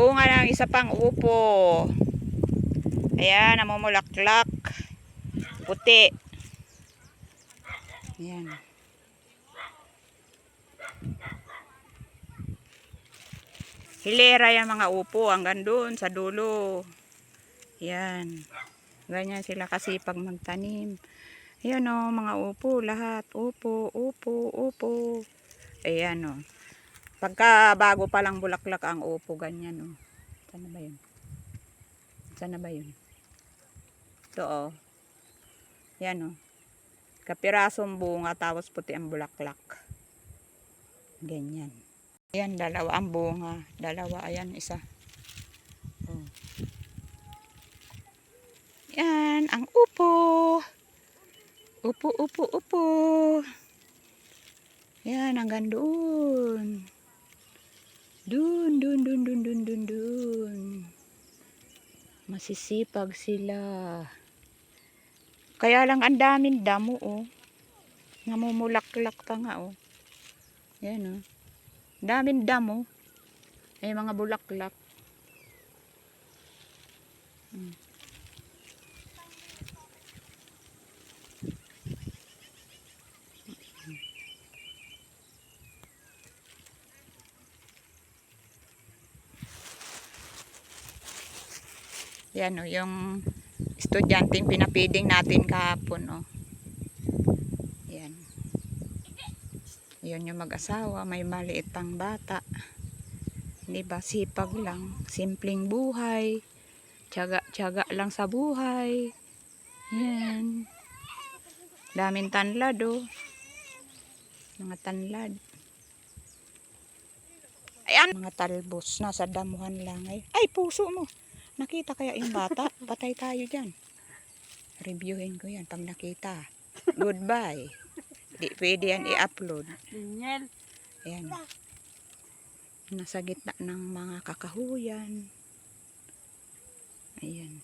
bunga ng isa pang upo. Ayan, namumulaklak. Puti. Ayan. Hilera yung mga upo hanggang doon sa dulo. Yan. Ganyan sila kasi pag magtanim. Ayan o, mga upo, lahat. Upo, upo, upo. Ayan o. Pagka bago pa lang bulaklak ang upo, ganyan o. Saan na ba yun? Saan na ba yun? Ito o. Yan o. Kapirasong bunga, tapos puti ang bulaklak. Ganyan. Ayan, dalawa ang bunga. Dalawa, ayan, isa. Oh. Yan, ang upo. Upo, upo, upo. Yan, hanggang doon. Dun, dun, dun, dun, dun, dun, dun. Masisipag sila. Kaya lang ang daming damo, oh. Namumulaklak pa nga, oh. Yan, oh. Daming damo. May mga bulaklak. Hmm. Yan o, yung estudyanteng pinapiding natin kahapon o. Yan. Yun yung mag-asawa, may maliit pang bata. Di ba? Sipag lang. Simpleng buhay. Tiyaga-tiyaga lang sa buhay. Yan. Daming tanlad oh. Mga tanlad. Ayan. Mga talbos. Nasa damuhan lang ay. Ay, puso mo. Nakita kaya yung bata? Patay tayo dyan. Reviewin ko yan pag nakita. Goodbye. Di pwede yan i-upload. Linyel. Ayan. Nasa gitna ng mga kakahuyan. Ayan.